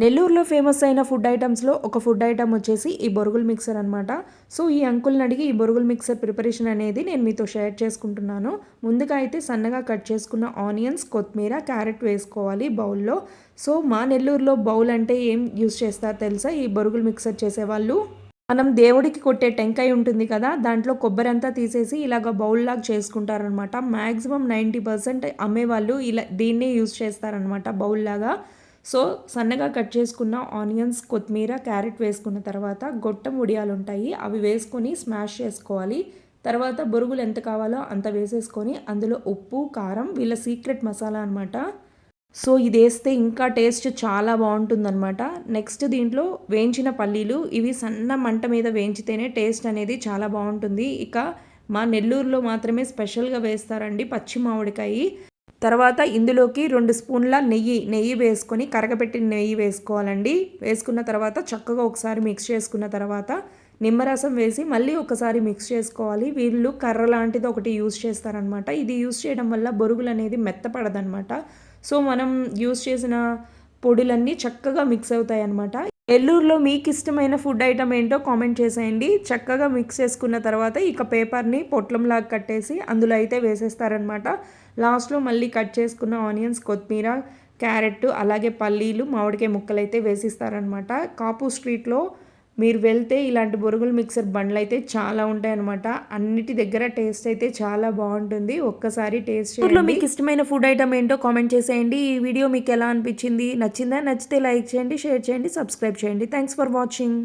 నెల్లూరులో ఫేమస్ అయిన ఫుడ్ ఐటమ్స్లో ఒక ఫుడ్ ఐటమ్ వచ్చేసి ఈ బొరుగుల్ మిక్సర్ అనమాట సో ఈ అంకుల్ని అడిగి ఈ బొరుగుల్ మిక్సర్ ప్రిపరేషన్ అనేది నేను మీతో షేర్ చేసుకుంటున్నాను. ముందుగా అయితే సన్నగా కట్ చేసుకున్న ఆనియన్స్ కొత్తిమీర క్యారెట్ వేసుకోవాలి బౌల్లో. సో మా నెల్లూరులో బౌల్ అంటే ఏం యూస్ చేస్తారో తెలుసా? ఈ బొరుగుల్ మిక్సర్ చేసేవాళ్ళు మనం దేవుడికి కొట్టే టెంకాయ ఉంటుంది కదా దాంట్లో కొబ్బరి అంతా తీసేసి ఇలాగ బౌల్ లాగా చేసుకుంటారనమాట మ్యాక్సిమం నైంటీ పర్సెంట్ అమ్మేవాళ్ళు ఇలా దీన్నే యూజ్ చేస్తారనమాట బౌల్ లాగా. సో సన్నగా కట్ చేసుకున్న ఆనియన్స్ కొత్తిమీర క్యారెట్ వేసుకున్న తర్వాత గొట్టం ఉడియాలు ఉంటాయి అవి వేసుకొని స్మాష్ చేసుకోవాలి. తర్వాత బొరుగులు ఎంత కావాలో అంత వేసేసుకొని అందులో ఉప్పు కారం వీళ్ళ సీక్రెట్ మసాలా అనమాట సో ఇది వేస్తే ఇంకా టేస్ట్ చాలా బాగుంటుందన్నమాట. నెక్స్ట్ దీంట్లో వేయించిన పల్లీలు ఇవి సన్న మంట మీద వేయించితేనే టేస్ట్ అనేది చాలా బాగుంటుంది. ఇక మా నెల్లూరులో మాత్రమే స్పెషల్గా వేస్తారండి పచ్చి మామిడికాయ. తర్వాత ఇందులోకి రెండు స్పూన్ల నెయ్యి నెయ్యి వేసుకొని కరగపెట్టిన నెయ్యి వేసుకోవాలండి. వేసుకున్న తర్వాత చక్కగా ఒకసారి మిక్స్ చేసుకున్న తర్వాత నిమ్మరసం వేసి మళ్ళీ ఒకసారి మిక్స్ చేసుకోవాలి. వీళ్ళు కర్ర లాంటిది ఒకటి యూస్ చేస్తారనమాట ఇది యూస్ చేయడం వల్ల బొరుగులు అనేది మెత్తపడదనమాట సో మనం యూస్ చేసిన పొడులన్నీ చక్కగా మిక్స్ అవుతాయి అనమాట నెల్లూరులో మీకు ఇష్టమైన ఫుడ్ ఐటమ్ ఏంటో కామెంట్ చేసేయండి. చక్కగా మిక్స్ చేసుకున్న తర్వాత ఇక పేపర్ని పొట్లంలాగా కట్టేసి అందులో అయితే వేసేస్తారనమాట లాస్ట్లో మళ్ళీ కట్ చేసుకున్న ఆనియన్స్ కొత్తిమీర క్యారెట్ అలాగే పల్లీలు మామిడికాయ ముక్కలు అయితే వేసిస్తారనమాట కాపు స్ట్రీట్లో మీరు వెళ్తే ఇలాంటి బొరుగులు మిక్సర్ బండ్లు అయితే చాలా ఉంటాయి అనమాట అన్నిటి దగ్గర టేస్ట్ అయితే చాలా బాగుంటుంది. ఒక్కసారి టేస్ట్ చేయండి. మీకు ఇష్టమైన ఫుడ్ ఐటమ్ ఏంటో కామెంట్ చేసేయండి. ఈ వీడియో మీకు ఎలా అనిపించింది? నచ్చిందా? నచ్చితే లైక్ చేయండి షేర్ చేయండి సబ్స్క్రైబ్ చేయండి. Thanks for watching